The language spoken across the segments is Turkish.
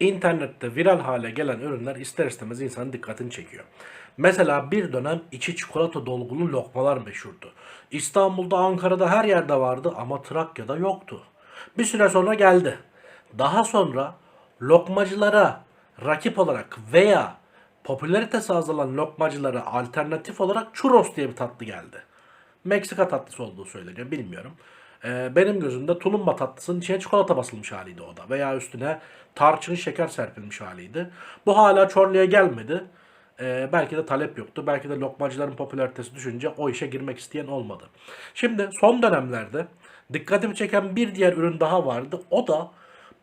internette viral hale gelen ürünler ister istemez insanın dikkatini çekiyor. Mesela bir dönem içi çikolata dolgulu lokmalar meşhurdu. İstanbul'da, Ankara'da her yerde vardı ama Trakya'da yoktu. Bir süre sonra geldi. Daha sonra lokmacılara rakip olarak veya popülaritesi azalan lokmacılara alternatif olarak churros diye bir tatlı geldi. Meksika tatlısı olduğu söyleniyor bilmiyorum. Ee, benim gözümde tulumba tatlısının içine çikolata basılmış haliydi o da. Veya üstüne tarçın şeker serpilmiş haliydi. Bu hala Çorlu'ya gelmedi. Ee, belki de talep yoktu. Belki de lokmacıların popülaritesi düşünce o işe girmek isteyen olmadı. Şimdi son dönemlerde dikkatimi çeken bir diğer ürün daha vardı. O da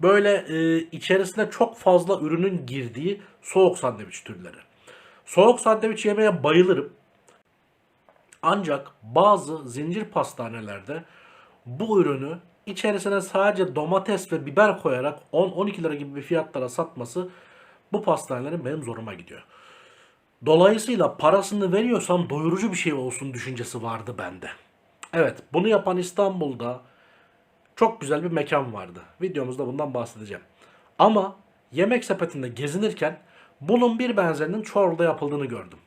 böyle e, içerisine çok fazla ürünün girdiği soğuk sandviç türleri. Soğuk sandviç yemeye bayılırım. Ancak bazı zincir pastanelerde bu ürünü içerisine sadece domates ve biber koyarak 10-12 lira gibi bir fiyatlara satması bu pastanelerin benim zoruma gidiyor. Dolayısıyla parasını veriyorsam doyurucu bir şey olsun düşüncesi vardı bende. Evet bunu yapan İstanbul'da çok güzel bir mekan vardı. Videomuzda bundan bahsedeceğim. Ama yemek sepetinde gezinirken bunun bir benzerinin Çorlu'da yapıldığını gördüm.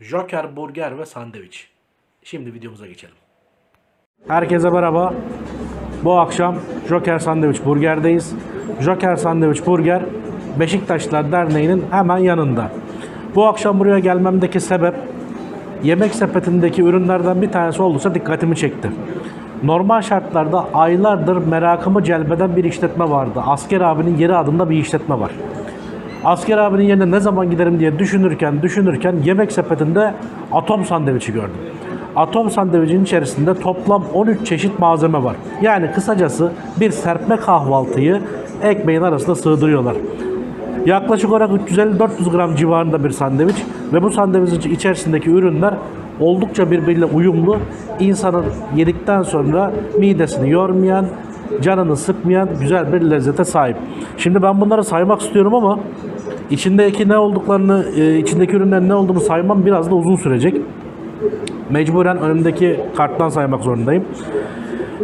Joker Burger ve Sandviç. Şimdi videomuza geçelim. Herkese merhaba. Bu akşam Joker Sandviç Burger'deyiz. Joker Sandviç Burger Beşiktaşlar Derneği'nin hemen yanında. Bu akşam buraya gelmemdeki sebep yemek sepetindeki ürünlerden bir tanesi oldukça dikkatimi çekti. Normal şartlarda aylardır merakımı celbeden bir işletme vardı. Asker abinin yeri adında bir işletme var. Asker abinin yerine ne zaman giderim diye düşünürken düşünürken yemek sepetinde atom sandviçi gördüm. Atom sandviçin içerisinde toplam 13 çeşit malzeme var. Yani kısacası bir serpme kahvaltıyı ekmeğin arasında sığdırıyorlar. Yaklaşık olarak 350-400 gram civarında bir sandviç ve bu sandviçin içerisindeki ürünler oldukça birbiriyle uyumlu. İnsanın yedikten sonra midesini yormayan, canını sıkmayan güzel bir lezzete sahip. Şimdi ben bunları saymak istiyorum ama içindeki ne olduklarını, e, içindeki ürünlerin ne olduğunu saymam biraz da uzun sürecek. Mecburen önümdeki karttan saymak zorundayım.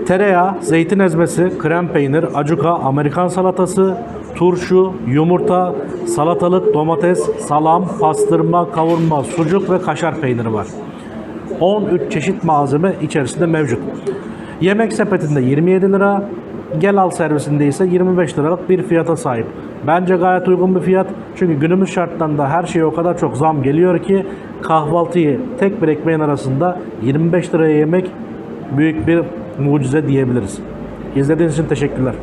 Tereyağı, zeytin ezmesi, krem peynir, acuka, Amerikan salatası, turşu, yumurta, salatalık, domates, salam, pastırma, kavurma, sucuk ve kaşar peyniri var. 13 çeşit malzeme içerisinde mevcut. Yemek sepetinde 27 lira, gel al servisinde ise 25 liralık bir fiyata sahip. Bence gayet uygun bir fiyat. Çünkü günümüz şartlarında her şeye o kadar çok zam geliyor ki kahvaltıyı tek bir ekmeğin arasında 25 liraya yemek büyük bir mucize diyebiliriz. İzlediğiniz için teşekkürler.